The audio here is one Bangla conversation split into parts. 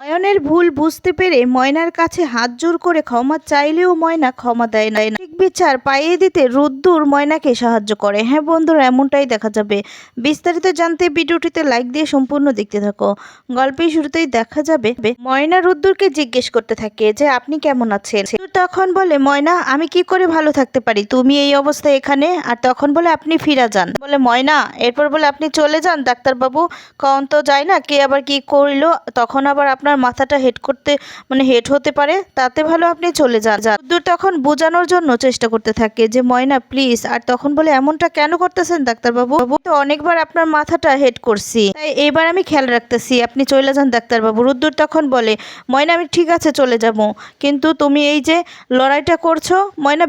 নয়নের ভুল বুঝতে পেরে ময়নার কাছে হাত জোর করে ক্ষমা চাইলেও ময়না ক্ষমা দেয় না। ঠিক বিচার পাইয়ে দিতে রুদ্দুর ময়নাকে সাহায্য করে। হ্যাঁ বন্ধুরা, এমনটাই দেখা যাবে। বিস্তারিত জানতে ভিডিওটিতে লাইক দিয়ে সম্পূর্ণ দেখতে থাকো। গল্পের শুরুতেই দেখা যাবে, ময়না রুদ্দুরকে জিজ্ঞেস করতে থাকে যে, আপনি কেমন আছেন? তখন বলে, ময়না, আমি কি করে ভালো থাকতে পারি? তুমি এই অবস্থায় এখানে? আর তখন বলে, আপনি ফিরা যান। বলে, ময়না, এরপর বলে, আপনি চলে যান ডাক্তারবাবু? কখন তো যায় না, কে আবার কি করল? তখন আবার আপনার মাথাটা হেড করতে মানে হেড হতে পারে, তাতে ভালো আপনি চলে যান। রুদ্দুর তখন বোঝানোর জন্য চেষ্টা করতে থাকে যে, ময়না প্লিজ আর তখন বলে, এমনটা কেন করতেছেন ডাক্তারবাবু? তো অনেকবার আপনার মাথাটা হেড করছি। তাই এবার আমি খেয়াল রাখতেছি, আপনি চলে যান ডাক্তারবাবু। রুদ্দুর তখন বলে, ময়না, আমি ঠিক আছে, চলে যাব। কিন্তু তুমি এই যে লড়াইটা করছ, ময়না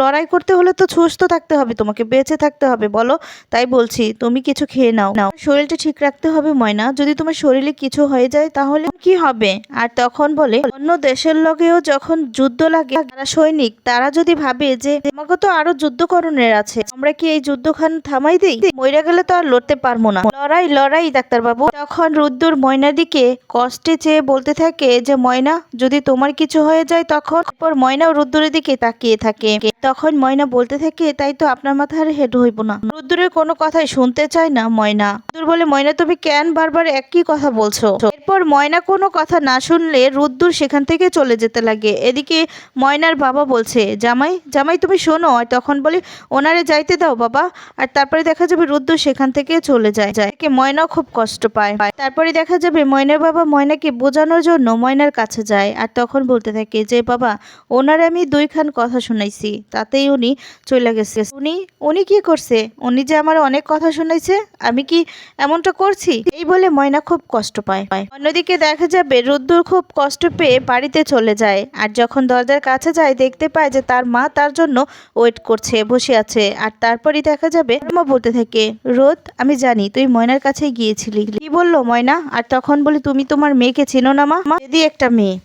লড়াই করতে হলে তো সুস্থ থাকতে হবে, তোমাকে বেঁচে থাকতে হবে, বলো? তাই বলছি, তুমি কিছু খেয়ে নাও নাও। শরীরটা ঠিক রাখতে হবে, ময়না। যদি তোমার শরীরে কিছু হয়ে যায়, তাহলে কি হবে। আর তখন বলে, অন্য দেশের লগেও যখন যুদ্ধ লাগে, তারা সৈনিক, তারা যদি ভাবে যে আমাকে তো আরও যুদ্ধকরণের আছে, আমরা কি এই যুদ্ধখান থামাই দিই? মইরা গেলে তো আর লড়তে পারব না। লড়াই লড়াই, ডাক্তারবাবু। তখন রুদ্দুর ময়নার দিকে কষ্টে চেয়ে বলতে থাকে যে, ময়না, যদি তোমার কিছু হয়ে যায় তখন পর ময়না রুদ্দুরের দিকে তাকিয়ে থাকে। তখন ময়না বলতে থাকে, তাই তো আপনার মাথার হেড হইব না। রুদ্দুরের কোনো কথাই শুনতে চায় না ময়না। রুদ্দুর বলে, ময়না, তুমি কেন বারবার একই কথা বলছো? এরপর ময়না কোনো কথা না শুনলে রুদ্দুর সেখান থেকে চলে যেতে লাগে। এদিকে ময়নার বাবা বলছে, জামাই জামাই, তুমি শোনো। আর তখন বলে, ওনারে যাইতে দাও বাবা। আর তারপরে দেখা যাবে রুদ্দুর সেখান থেকে চলে যায় যায়। একে ময়নাও খুব কষ্ট পায়। তারপরে দেখা যাবে ময়নার বাবা ময়নাকে বোঝানোর জন্য ময়নার কাছে যায়। আর তখন বলতে থাকে যে, বাবা, ওনার আমি দুইখান কথা শুনাইছি। তাতেই উনি চলে গেছে। উনি উনি কি করছে? উনি যে আমার অনেক কথা শুনেছে, আমি কি এমনটা করছি? এই বলে ময়না খুব কষ্ট পায়। অন্যদিকে দেখা যাবে, রুদ্দুর খুব কষ্ট পেয়ে বাড়িতে চলে যায়। আর যখন দরজার কাছে যায়, দেখতে পায় যে তার মা তার জন্য ওয়েট করছে, বসে আছে। আর তারপরই দেখা যাবে মা বলতে থাকে, রোদ, আমি জানি, তুই ময়নার কাছে গিয়েছিলি। কি বলল ময়না? আর তখন বলি, তুমি তোমার মেয়েকে চেনো না মা? যদি একটা মেয়ে।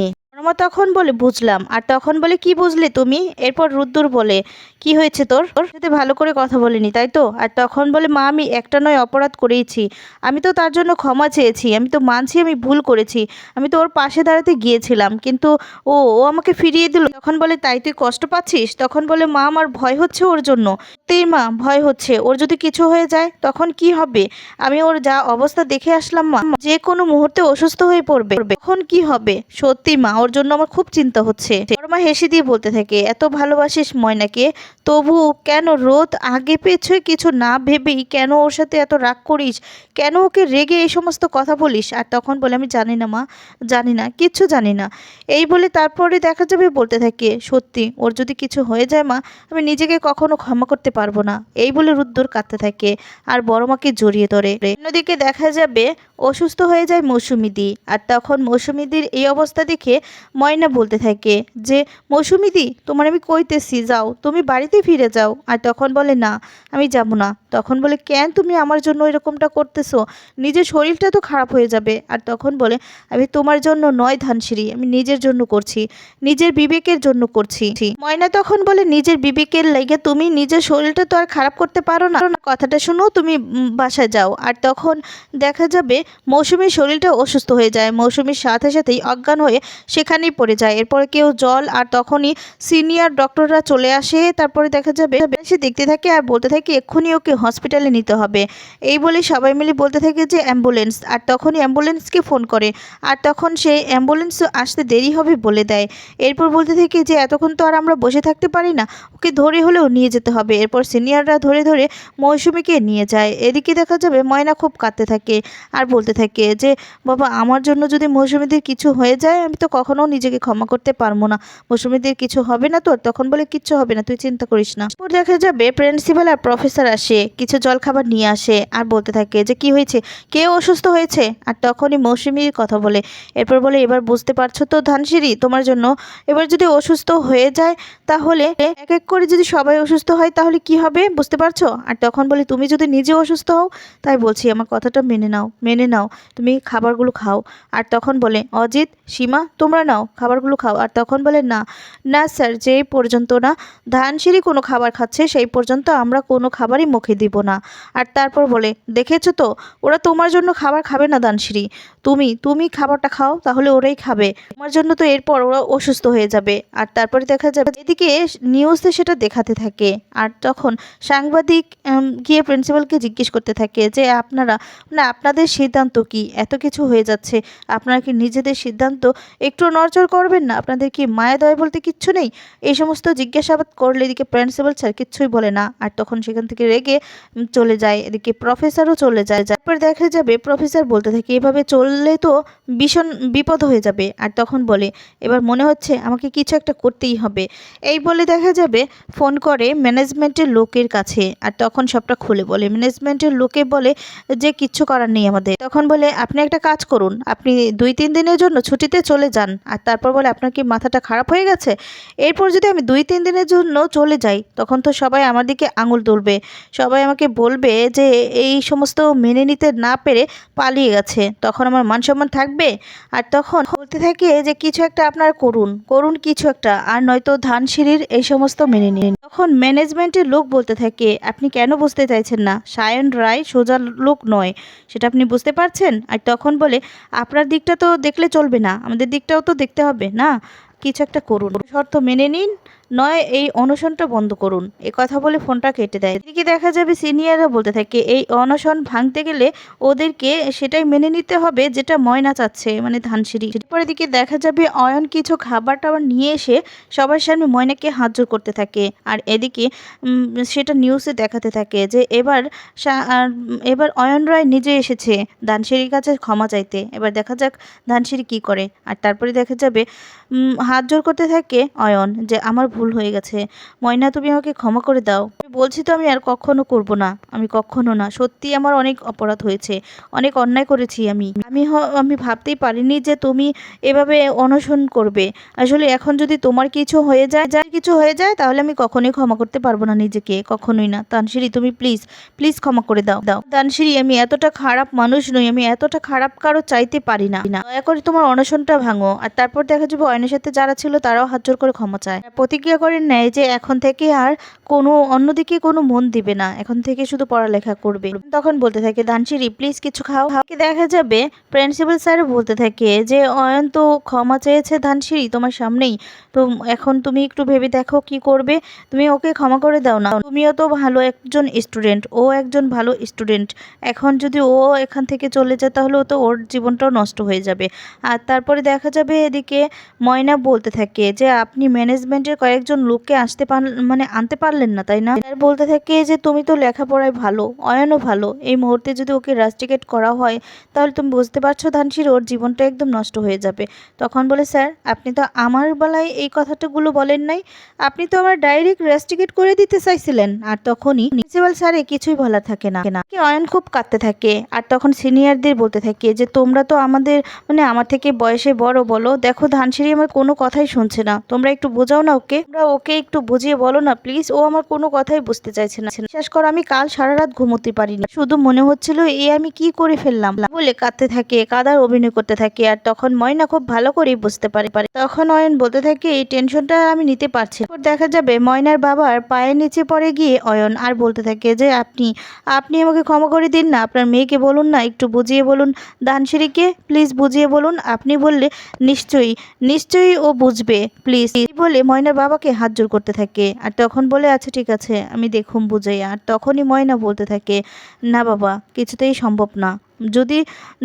মা তখন বলে, বুঝলাম। আর তখন বলে, কি বুঝলে তুমি? এরপর রুদ্দুর বলে, কি হয়েছে তোর? তোর সাথে ভালো করে কথা বলিনি, তাই তো? আর তখন বলে, মা, আমি একটা নয় অপরাধ করেইছি। আমি তো তার জন্য ক্ষমা চেয়েছি, আমি তো মানছি, আমি ভুল করেছি। আমি তো ওর পাশে দাঁড়াতে গিয়েছিলাম, কিন্তু ও ও আমাকে ফিরিয়ে দিল। তখন বলে, তাই তুই কষ্ট পাচ্ছিস? তখন বলে, মা, আমার ভয় হচ্ছে ওর জন্য। তেই মা, ভয় হচ্ছে। ওর যদি কিছু হয়ে যায়, তখন কি হবে? আমি ওর যা অবস্থা দেখে আসলাম মা, যে কোনো মুহূর্তে অসুস্থ হয়ে পড়বে। তখন কি হবে? সত্যি মা, ওর জন্য আমার খুব চিন্তা হচ্ছে। ওর মা হেসে দিয়ে বলতে থাকে, এত ভালোবাসিস ময়নাকে, তবু কেন রোদ আগে পেছে কিছু না ভেবেই কেন ওর সাথে এত রাগ করিস? কেন ওকে রেগে এই সমস্ত কথা বলিস? আর তখন বলে, আমি জানি না মা, জানি না, কিচ্ছু জানি না। এই বলে তারপরে দেখা যাবে বলতে থাকে, সত্যি, ওর যদি কিছু হয়ে যায় মা, আমি নিজেকে কখনো ক্ষমা করতে পারব না। এই বলে রুদ্দুর কাঁদতে থাকে আর বড় মাকে জড়িয়ে ধরে। অন্যদিকে দেখা যাবে, অসুস্থ হয়ে যায় মৌসুমিদি। আর তখন মৌসুমিদির এই অবস্থা দেখে ময়না বলতে থাকে যে মৌসুমিদি তোমার আমি কইতেছি, যাও, তুমি বাড়িতে ফিরে যাও। আর তখন বলে, না, আমি যাব না। তখন বলে, কেন তুমি আমার জন্য এরকমটা করতেছো? নিজের শরীরটা তো খারাপ হয়ে যাবে। আর তখন বলে, আমি তোমার জন্য নয় ধানসিঁড়ি, আমি নিজের জন্য করছি, নিজের বিবেকের জন্য করছি। ময়না তখন বলে, নিজের বিবেকের লেগে তুমি নিজের শরীরটা তো আর খারাপ করতে পারো না। কথাটা শুনো, তুমি বাসায় যাও। আর তখন দেখা যাবে, মৌসুমীর শরীরটা অসুস্থ হয়ে যায়। মৌসুমীর সাথে সাথেই অজ্ঞান হয়ে সেখানেই পড়ে যায়। এরপরে কেউ জল আর তখনই সিনিয়র ডক্টররা চলে আসে। তারপরে দেখা যাবে সে দেখতে থাকে আর বলতে থাকে, এক্ষুনি ওকে হসপিটালে নিতে হবে। এই বলে সবাই মিলে বলতে থাকে যে, অ্যাম্বুলেন্স। আর তখনই অ্যাম্বুলেন্সকে ফোন করে। আর তখন সেই অ্যাম্বুলেন্স আসতে দেরি হবে বলে দেয়। এরপর বলতে থাকে যে, এতক্ষণ তো আর আমরা বসে থাকতে পারি না। ওকে ধরে হলেও নিয়ে যেতে হবে। এরপর সিনিয়ররা ধরে ধরে মৌসুমিকে নিয়ে যায়। এদিকে দেখা যাবে ময়না খুব কাঁদতে থাকে আর বলতে থাকে যে, বাবা, আমার জন্য যদি মৌসুমীদের কিছু হয়ে যায়, আমি তো কখনো নিজেকে ক্ষমা করতে পারব না। মৌসুমীদের কিছু হবে না তোর তখন বলে কিচ্ছু হবে না, তুই চিন্তা করিস না। এরপর দেখা যাবে প্রিন্সিপাল আর প্রফেসর আসে, কিছু জলখাবার নিয়ে আসে আর বলতে থাকে যে, কি হয়েছে? কে অসুস্থ হয়েছে? আর তখনই মৌসুমীর কথা বলে। এরপর বলে, এবার বুঝতে পারছ তো ধানসিঁড়ি, তোমার জন্য? এবার যদি অসুস্থ হয়ে যায়, তাহলে এক এক করে যদি সবাই অসুস্থ হয়, তাহলে কি হবে? বুঝতে পারছ? আর তখন বলে, তুমি যদি নিজে অসুস্থ হও, তাই বলছি, আমার কথাটা মেনে নাও মেনে নাও। তুমি খাবারগুলো খাও। আর তখন বলে, অজিত, সীমা, তোমরা নাও, খাবারগুলো খাও। আর তখন বলে, না না স্যার, যেই পর্যন্ত না ধানসিঁড়ি কোনো খাবার খাচ্ছে, সেই পর্যন্ত আমরা কোনো খাবারই মুখে দিব না। আর তারপর বলে, দেখেছ তো, ওরা তোমার জন্য খাবার খাবে না দানসিঁড়ি তুমি তুমি খাবারটা খাও, তাহলে ওরাই খাবে। তোমার জন্য তো এরপর ওরা অসুস্থ হয়ে যাবে। আর তারপরে দেখা যাবে এদিকে নিউজে সেটা দেখাতে থাকে। আর তখন সাংবাদিক গিয়ে প্রিন্সিপালকে জিজ্ঞেস করতে থাকে যে, আপনারা, না, আপনাদের সিদ্ধান্ত কি? এত কিছু হয়ে যাচ্ছে। আপনারা কি নিজেদের সিদ্ধান্ত একটু নড়চড় করবেন না। আপনাদের কি মায়া, দয়া বলতে কিচ্ছু নেই। এই সমস্ত জিজ্ঞাসাবাদ করলে এদিকে প্রিন্সিপাল স্যার কিচ্ছুই বলে না। আর তখন সেখান থেকে রেগে চলে যায়। এদিকে প্রফেসরও চলে যায়। তারপর দেখা যাবে প্রফেসর বলতে থাকে, এভাবে চললে তো ভীষণ বিপদ হয়ে যাবে। আর তখন বলে, এবার মনে হচ্ছে আমাকে কিছু একটা করতেই হবে। এই বলে দেখা যাবে ফোন করে ম্যানেজমেন্টের লোকের কাছে। আর তখন সবটা খুলে বলে। ম্যানেজমেন্টের লোকে বলে যে, কিচ্ছু করার নেই আমাদের। তখন বলে, আপনি একটা কাজ করুন। আপনি দুই, তিন দিনের জন্য ছুটিতে চলে যান। আর তারপর বলে, আপনার কি মাথাটা খারাপ হয়ে গেছে? এরপর যদি আমি দুই, তিন দিনের জন্য চলে যাই, তখন তো সবাই আমার দিকে আঙুল তুলবে। সবাই আমাকে বলবে যে, এই সমস্ত মেনে নিতে না পেরে পালিয়ে গেছে। তখন আমার মান সম্মান থাকবে? আর তখন বলতে থাকে যে, কিছু একটা আপনার করুন করুন কিছু একটা। আর নয়তো ধান সিঁড়ির এই সমস্ত মেনে নিন। তখন ম্যানেজমেন্টের লোক বলতে থাকে, আপনি কেন বুঝতে চাইছেন না? সায়ন রায় সোজা লোক নয়। সেটা আপনি বুঝতে পারছেন? আর তখন বলে, আপনার দিকটা তো দেখলে চলবে না। আমাদের দিকটাও তো দেখতে হবে না? কিছু একটা করুন। শর্ত মেনে নিন নয়, এই অনশনটা বন্ধ করুন। এ কথা বলে ফোনটা কেটে দেয়। এদিকে দেখা যাবে সিনিয়ররা বলতে থাকে, এই অনশন ভাঙতে গেলে ওদেরকে সেটাই মেনে নিতে হবে যেটা ময়না চাচ্ছে মানে ধানসিঁড়ি। পরে দিকে দেখা যাবে অয়ন কিছু খাবার টাবার নিয়ে এসে সবার সামনে ময়নাকে হাত জোর করতে থাকে। আর এদিকে সেটা নিউজে দেখাতে থাকে যে এবার এবার অয়ন রায় নিজে এসেছে ধানসিঁড়ির কাছে ক্ষমা চাইতে। এবার দেখা যাক ধানসিঁড়ি কী করে। আর তারপরে দেখা যাবে হাত জোর করতে থাকে অয়ন যে, আমার ভুল হয়ে গেছে। ময়না, তুমি আমাকে ক্ষমা করে দাও। বলছি তো আমি আর কখনো করব না। আমি কখনো না। সত্যি আমার অনেক অপরাধ হয়েছে। অনেক অন্যায় করেছি আমি। আমি আমি ভাবতেই পারিনি যে তুমি এভাবে অনশন করবে। আসলে এখন যদি তোমার কিছু হয়ে যায় যা কিছু হয়ে যায়, তাহলে আমি কখনোই ক্ষমা করতে পারব না নিজেকে। কখনোই না। তানসিরি তুমি প্লিজ প্লিজ ক্ষমা করে দাও। দাও। তানসিরি আমি এতটা খারাপ মানুষ নই। আমি এতটা খারাপ কারও চাইতে পারি না। দয়া করে তোমার অনশনটা ভাঙো। আর তারপর দেখা যাবে অয়নের সাথে যারা ছিল, তারাও হাত জোর করে ক্ষমা চায়। আর প্রতিজ্ঞা করেন নেয় যে এখন থেকে আর কোনো, অন্যদিকে কোনো মন দিবে না। এখন থেকে শুধু পড়ালেখা করবে। তখন বলতে থাকে দানসিরি প্লিজ কিছু খাও। খাওয়াকে দেখা যাবে? প্রিন্সিপাল স্যার বলতে থাকে যে, অয়ন তো ক্ষমা চেয়েছে ধানসিঁড়ি তোমার সামনেই। তো এখন তুমি একটু ভেবে দেখো কি করবে। তুমি ওকে ক্ষমা করে দাও না। তুমিও তো ভালো একজন স্টুডেন্ট ও একজন ভালো স্টুডেন্ট এখন যদি ও এখান থেকে চলে যায়, তাহলে তো ওর জীবনটাও নষ্ট হয়ে যাবে। আর তারপরে দেখা যাবে এদিকে ময়না বলতে থাকে যে, আপনি ম্যানেজমেন্টের কয়েকজন লোককে আসতে পার মানে আনতে পারলেন না, তাই না? আর বলতে থাকে যে, তুমি তো লেখাপড়ায় ভালো, অয়নও ভালো। এই মুহূর্তে যদি ওকে রাস্টিকেট করা হয়, তাহলে তুমি বুঝতে পারছ ধানসির ওর জীবনটা একদম নষ্ট হয়ে যাবে। তখন বলে, স্যার, আপনি তো আমার বেলায় এই কথাটাগুলো বলেন নাই। আপনি তো আমার ডাইরেক্ট রেস্টিকেট করে দিতে চাইছিলেন। আর তখনই প্রিন্সিপাল স্যারে কিছুই বলা থাকে না। অয়ন খুব কাঁদতে থাকে। আর তখন সিনিয়রদের বলতে থাকে যে, তোমরা তো আমাদের মানে আমার থেকে বয়সে বড় বলো। দেখো ধানসিঁড়ি আমার কোনো কথাই শুনছে না। তোমরা একটু বোঝাও না ওকে। তোমরা ওকে একটু বুঝিয়ে বলো না প্লিজ ও আমার কোনো কথাই বুঝতে চাইছে না। বিশ্বাস করো, আমি কাল সারা রাত ঘুমোতে পারিনি। শুধু মনে হচ্ছিল, এ আমি কি করে ফেললাম? বলে কাঁদতে থাকে, কাদার অভিনয় করতে থাকে, আর তখন ময়না খুব ভালো করেই বুঝতে পারে পারে। তখন অয়ন বলতে থাকে, এই টেনশনটা আমি নিতে পারছি দেখা যাবে, ময়নার বাবার পায়ের নিচে পড়ে গিয়ে অয়ন আর বলতে থাকে যে, আপনি আপনি আমাকে ক্ষমা করে দিন না, আপনার মেয়েকে বলুন না, একটু বুঝিয়ে বলুন। দানসিঁড়িকে প্লিজ বুঝিয়ে বলুন। আপনি বললে, নিশ্চয়ই নিশ্চয়ই ও বুঝবে প্লিজ বলে ময়নার বাবাকে হাত জোর করতে থাকে। আর তখন বলে আচ্ছা ঠিক আছে, আমি দেখুন বুঝাই আর তখনই ময়না বলতে থাকে, না বাবা, কিছুতেই সম্ভব না। যদি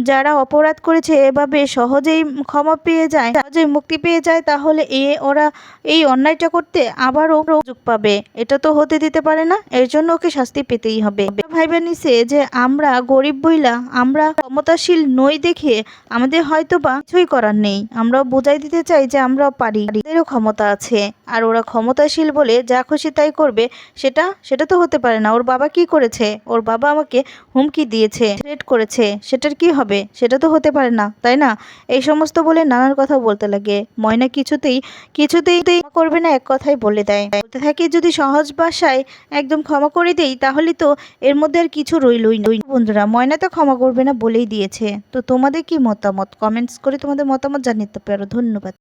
যারা অপরাধ করেছে এভাবে সহজেই ক্ষমা পেয়ে যায়, সহজেই মুক্তি পেয়ে যায়, তাহলে এ ওরা এই অন্যায়টা করতে আবারও সুযোগ পাবে। এটা তো হতে দিতে পারে না, এর জন্য ওকে শাস্তি পেতেই হবে। ভাইবা নিছে যে আমরা গরিব বইলা, আমরা ক্ষমতাশীল নই দেখে আমাদের হয়তো বা কিছুই করার নেই। আমরা বোঝাই দিতে চাই যে আমরা পারি। এদেরও ক্ষমতা আছে, আর ওরা ক্ষমতাশীল বলে যা খুশি তাই করবে, সেটা সেটা তো হতে পারে না। ওর বাবা কি করেছে? ওর বাবা আমাকে হুমকি দিয়েছে থ্রেট করেছে। সেটার কি হবে? সেটা তো হতে পারে না, তাই না? এই সমস্ত বলে নানার কথা বলতে লাগে। ময়না কিছুতেই কিছুতেই করবে না, এক কথাই বলে দেয়। বলতে থাকে, যদি সহজ ভাষায় একদম ক্ষমা করে দেই, তাহলে তো এর মধ্যে আর কিছু রইলই না। বন্ধুরা, ময়না তো ক্ষমা করবে না বলেই দিয়েছে। তো তোমাদের কি মতামত? কমেন্টস করে তোমাদের মতামত জানিয়ে পারো। ধন্যবাদ।